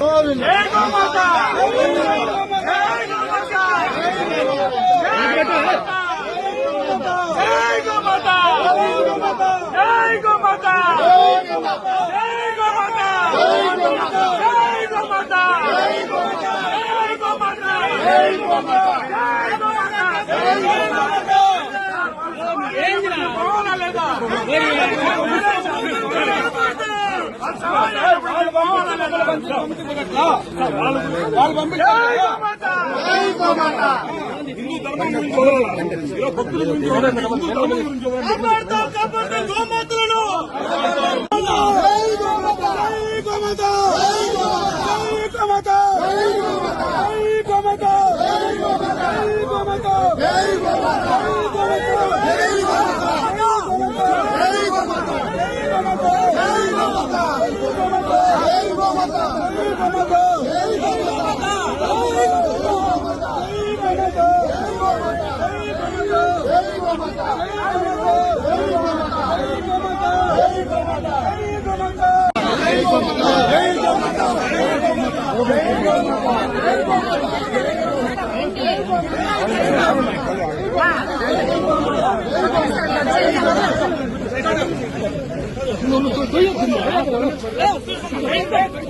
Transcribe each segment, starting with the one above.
Let's go! వాళ్ళు పంపించారు హిందూ ధర్మం గురించి చూడాలి భక్తుల గురించి Hey,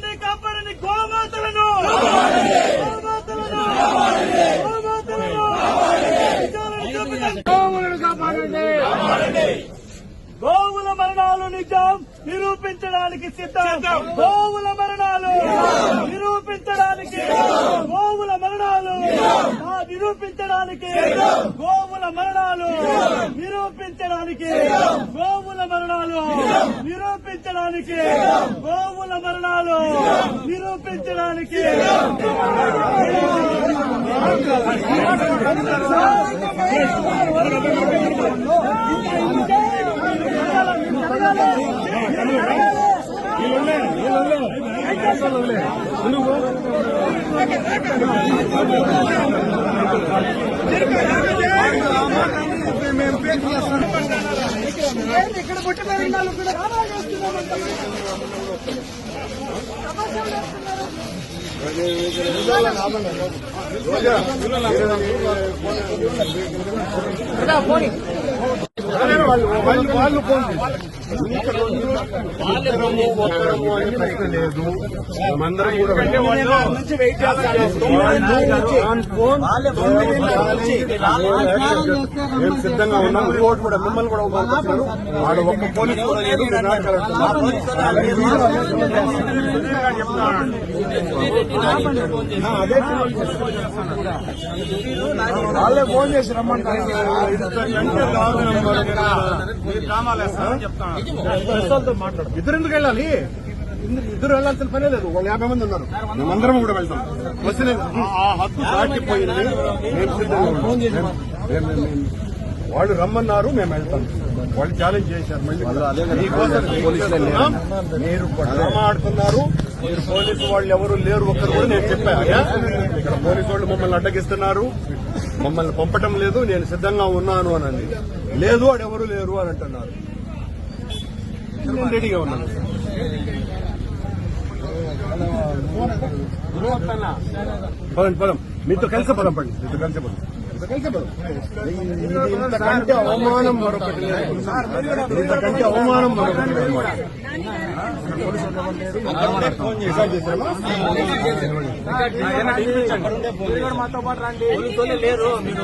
కాపాడండి గోమాతలను గోవులను కాపాడండి గోవుల మరణాలు నిజం నిరూపించడానికి సిద్ధం. గోవుల మరణాలు నిరూపించడానికి గోవుల మరణాలు నిరూపించడానికి గోవుల మరణాలు నిరూపించడానికి గోవుల మరణాలు నిరూపించడానికి గోవుల మరణాలు నిరూపించడానికి ఇక్కడ పుట్టిన విన్నాళ్ళు కూడా చాలా చేస్తున్నామంటే ఇద్దరము ఒక్కరము అనే ప్రశ్న లేదు మేమందరం కూడా మేము సిద్ధంగా ఉన్నాం రిపోర్ట్ కూడా మిమ్మల్ని కూడా పంపిస్తున్నారు వాడు ఒక్క పోలీసు కూడా లేదు అదే వాళ్ళే ఫోన్ చేసి రమ్మంటారు. ఇద్దరు ఎందుకు వెళ్ళాలి? ఇద్దరు- ఇద్దరు వెళ్ళాల్సిన పనే లేదు. వాళ్ళు యాభై మంది ఉన్నారు. మేమందరం కూడా వెళ్తాం. బస్సు ఆ- హక్కు దాటిపోయింది వాళ్ళు రమ్మన్నారు మేము వెళ్తాం. వాళ్ళు ఛాలెంజ్ చేశారు మళ్ళీ. మీరు ఆడుతున్నారు. మీరు పోలీసు వాళ్ళు ఎవరు లేరు ఒక్కరు కూడా నేను చెప్పాను ఇక్కడ పోలీసు వాళ్ళు మమ్మల్ని అడ్డగిస్తున్నారు. మమ్మల్ని పంపటం లేదు. నేను సిద్ధంగా ఉన్నాను అనండి లేదు లేదు ఎవరు లేరు అని అంటున్నారు. నేను రెడీగా ఉన్నాను. పదం పదం. మీతో కలిసి పదం పండి మీతో కలిసి పదం. ఇంతకంటే అవమానం మరొకటి లేదు. ఇంతకంటే అవమానం మరొకటి లేదు. రికార్డ్ చేశామా? మాతో పాటు రండి. లేరు. మీరు